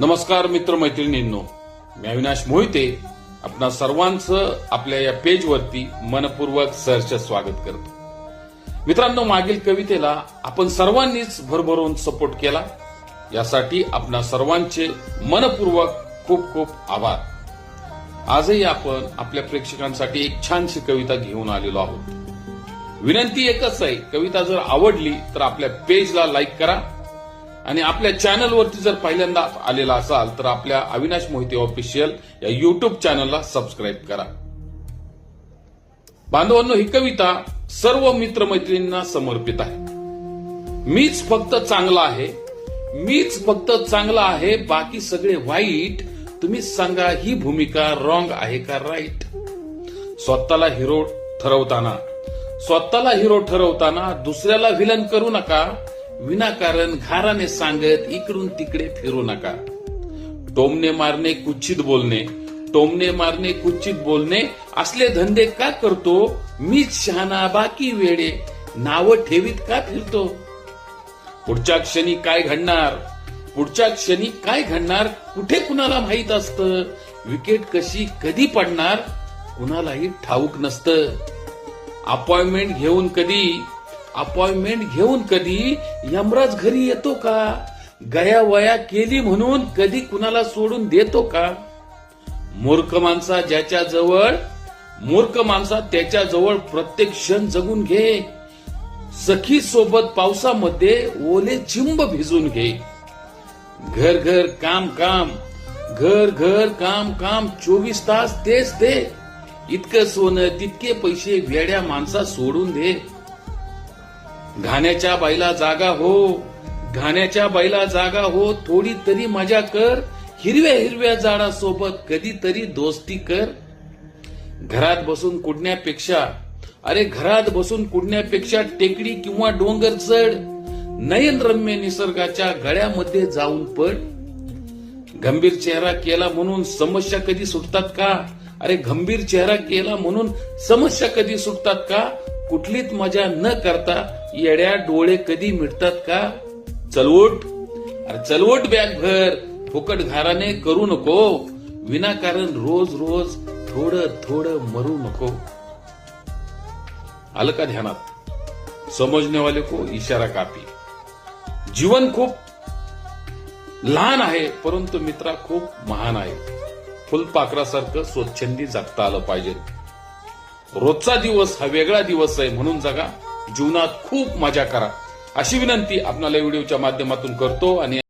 नमस्कार मित्र मैत्रिणींनो. मी अविनाश मोहिते. आपणा सर्वांचं आपल्या या पेजवरती मनपूर्वक सहर्ष स्वागत करतो. मित्रांनो मागील कवितेला आपण सर्वांनीच भरभरून सपोर्ट केला. यासाठी आपणा सर्वांचे मनपूर्वक खूप खूप आभार. आजही आपण आपल्या प्रेक्षकांसाठी एक छानशी कविता घेऊन आलेलो आहोत. विनंती एकच आहे कविता जर आवडली तर आपल्या पेजला लाईक करा. आणि आपल्या चॅनलवरती जर पहिल्यांदा आलेला असाल तर आपल्या अविनाश मोहिते ऑफिशियल या युट्यूब चॅनलला सबस्क्राईब करा. बांधवांनो ही कविता सर्व मित्रमैत्रिणींना समर्पित आहे. मीच फक्त चांगला आहे मीच फक्त चांगला आहे बाकी सगळे वाईट. तुम्ही सांगा ही भूमिका रॉंग आहे का राईट स्वतःला हिरो ठरवताना स्वतःला हिरो ठरवताना दुसऱ्याला विलन करू नका. विनाकारण घाराने सांगत इकडून तिकडे फिरू नका. टोमने मारणे कुच्छित बोलणे. टोमने मारणे कुच्छित बोलणे. असले धंदे का करतो? मीच शहाणा बाकी वेडे. नाव ठेवीत का फिरतो? पुढच्या क्षणी काय घडणार? पुढच्या क्षणी काय घडणार? कुठे कुणाला माहीत असतं? विकेट कशी कधी पडणार? कुणालाही ठाऊक नसतं. अपॉइंटमेंट घेऊन कधी अपॉइंटमेंट घेऊन कधी यमराज घरी येतो का? गया वया केली म्हणून कधी कुणाला सोडून देतो का? मूर्ख माणसा ज्याच्या जवळ मूर्ख माणसा त्याच्याजवळ प्रत्येक क्षण जगून घे. सखी सोबत पावसामध्ये ओले चिंब भिजून घे. घर घर काम काम. घर घर काम काम. चोवीस तास तेच ते इतकं सोनं तितके पैसे वेड्या माणसा सोडून दे. घाण्याच्या बाईला जागा हो. घाण्याच्या बाईला जागा हो. थोडी तरी मजा कर. हिरव्या हिरव्या झाडासोबत कधीतरी दोस्ती कर. घरात बसून कुडण्यापेक्षा अरे घरात बसून कुडण्यापेक्षा टेकडी किंवा डोंगर चढ. नयनरम्य निसर्गाच्या गळ्यामध्ये जाऊन पड. गंभीर चेहरा केला म्हणून समस्या कधी सुटतात का? अरे गंभीर चेहरा केला म्हणून समस्या कधी सुटतात का? कुठलीच मजा न करता येड्या डोळे कधी मिटतात का? चलवट. अरे चलवट बॅग भर. फुकट घाराने करू नको. विनाकारण रोज रोज थोडं थोडं मरू नको. आलं का ध्यानात? समजने वाले को इशारा कापी. जीवन खूप लहान आहे परंतु मित्रा खूप महान आहे. फुलपाखरासारखं स्वच्छंदी जगता आलं पाहिजे. रोजचा दिवस हा वेगळा दिवस आहे म्हणून जगा. जीवनात खूप मजा करा. अशी विनंती आपल्याला व्हिडिओच्या माध्यमातून करतो आणि